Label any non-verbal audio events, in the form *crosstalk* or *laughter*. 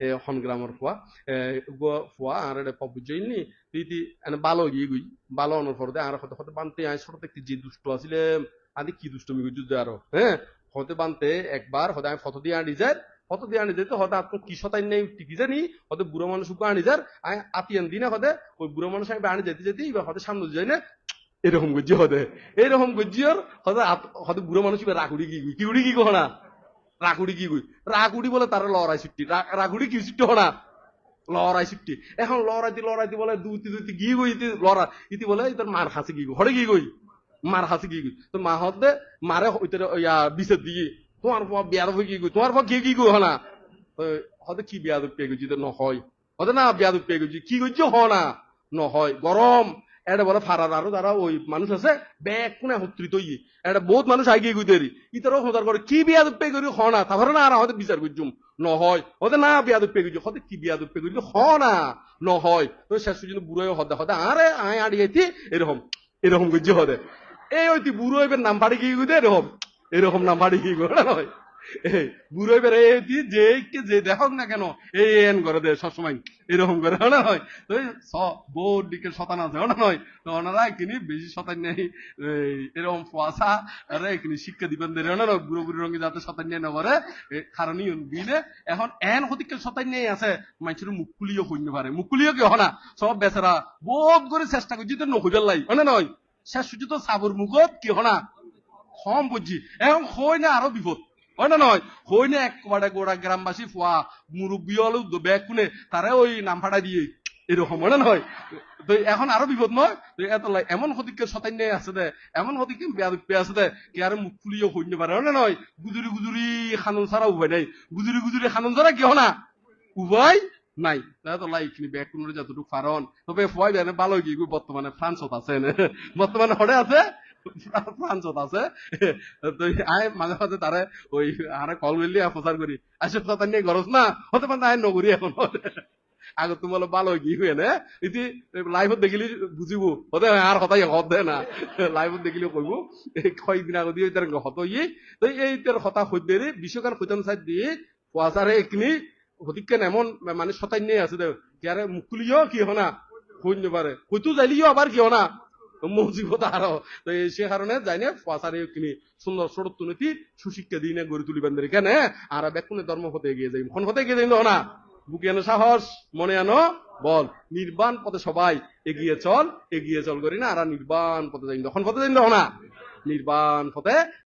ফুয়া এ গো ফুয়া আর এটা পবু জইনি ইতি এনে ভালো গিয়ে গুই ভালো অনর পর দে আর হতে হতে বানতে আই ছোট থেকে যে দুষ্ট আসলে আদি কি দুষ্টমি গুজু দে আরও হ্যাঁ হতে বানতে একবার হতে আমি ফটো দিয়ে আনি যায়, ফটো দিয়ে আনি যেতে হতে আপনার কি শতাই নেই টিকি জানি হতে বুড়ো মানুষ আনি যার আমি আতিয়ান দিনে হতে ওই বুড়ো মানুষ আমি আনি যেতে যেতে এবার হতে সামনে যাই না এরকম গজ্জি হতে এরকম গজ্জি আর হতে হতে বুড়ো মানুষ কি গুই কি উড়ি কি কহনা রাগুড়ি কি গুই রাগুড়ি বলে তার লড়াই ছুটি রাগুড়ি কি ছুটি হনা? লড়াই ছুটি এখন লড়াইতে লড়াইতে বলে দুইটি দুইটি গিয়ে গই ইতি লড়া ইতি বলে তোর মার হাসি কি হরে কি গই মার হাসি কি গই তো মা হতে মারে ওইটার ইয়া বিছের দিয়ে তোমার পর বিয়াদ হয়ে কি গই তোমার পর কি কি গই হনা? হতে কি বিয়াদ পেয়ে গেছি? তো নহয় হতে না বিয়াদ পেয়ে গেছি। কি গইছি হ না নহয় গরম। এটা বলে ফারার আরও যারা ওই মানুষ আছে, ব্যাগ কোনে একত্রিত ইয়ে এটা বহুত মানুষ আগিয়ে গুই দেরি ইতারও খোঁজার করে, কি বিয়া দুপে করি হ না তারপরে না, আর হতে বিচার করছুম নহয়, হতে না বিয়া দুপে করছি হতে কি বিয়া দুপে করি হ না, নহয়। তো শেষ পর্যন্ত বুড়ো হতে হতে আরে, আয়, আড়ি আইতি এরকম এরকম করছি হতে এই, ওই তুই বুড়ো এবার নাম পাড়ি গিয়ে গুদে এরকম এরকম নাম পাড়ি গিয়ে গোড়া নয় এই বুড়ো তুই যে যে দেখক না কেন, এই এন করে দে সবসময়। এরকম করে না হয়? তো বোর দিকে শতান আছে না নয় তো ওনারা বেশি শতান নেই এরকম আরে শিক্ষা দিবেন না বুড়ো বুড়ো রঙে যাতে শতান নিয়ে না করে কারণই বিলে এখন এন হতিকে শতান নিয়ে আছে, মানুষের মুখ খুলিও হইন পারে। মুখ খুলিও কি হনা সব বেচারা বহুত করে চেষ্টা করছি তো নখুজার লাই, হয় না নয়? শেষ সুযোগ তো সাবর মুখত কি হনা কম বুঝছি। এখন হই না আরও বিপদ। হয় না নয় হই না একবারে গোড়া গ্রামবাসী ফুয়া, মুরব্বী হলো ব্যাগ কোনে তারা ওই নাম ফাটা দিয়ে, এরকম হয় না নয়। তো এখন আরও বিপদ নয় এত এমন হতিকে শতান্য আছে দে, এমন হতিকে বেয়া আছে দে, কি আর মুখ খুলিও হইতে পারে হয় না নয়। গুজুরি গুজুরি খানুন ছাড়া উভয় নাই। গুজুরি গুজুরি খানুন ছাড়া কি হনা উভয় নাই। তো নি ব্যাগ কোন যতটুকু কারণ তবে বেনে ভালো কি বর্তমানে ফ্রান্সত আছে নে। বর্তমানে হরে আছে? *laughs* ফ্রান্সত আছে। তো আয় মাঝে মাঝে তারে ওই আরে কল প্রচার করি আসে কথা নিয়ে গরজ না, হতে পারে আয় নগরী এখন আগত তোমার ভালো কি হয়ে ইতি দেখিলি বুঝিব হতে আর কথাই হত দে না। দেখিলি কইব আগত দিয়ে তার হত তো এই তার হতা সাইড দিয়ে এইখিনি সঠিককে এমন মানে শতান্য আছে দে। ইয়াৰে মুকুলিও কি হনা? হইন পারে হয়তো যাইলিও আবার কি হনা? মজিবত আরও। তো সে কারণে যাই না পাচারে কিনি সুন্দর সড়ক নীতি সুশিক্ষা দিয়ে না গড়ে তুলিবেন কেন? আর বেকুনে ধর্ম হতে এগিয়ে যাই কোন হতে এগিয়ে যাই না? বুকে আনো সাহস, মনে আনো বল। নির্বাণ পথে সবাই এগিয়ে চল এগিয়ে চল করি না, আর নির্বাণ পথে যাই তখন পথে যাই না? নির্বাণ পথে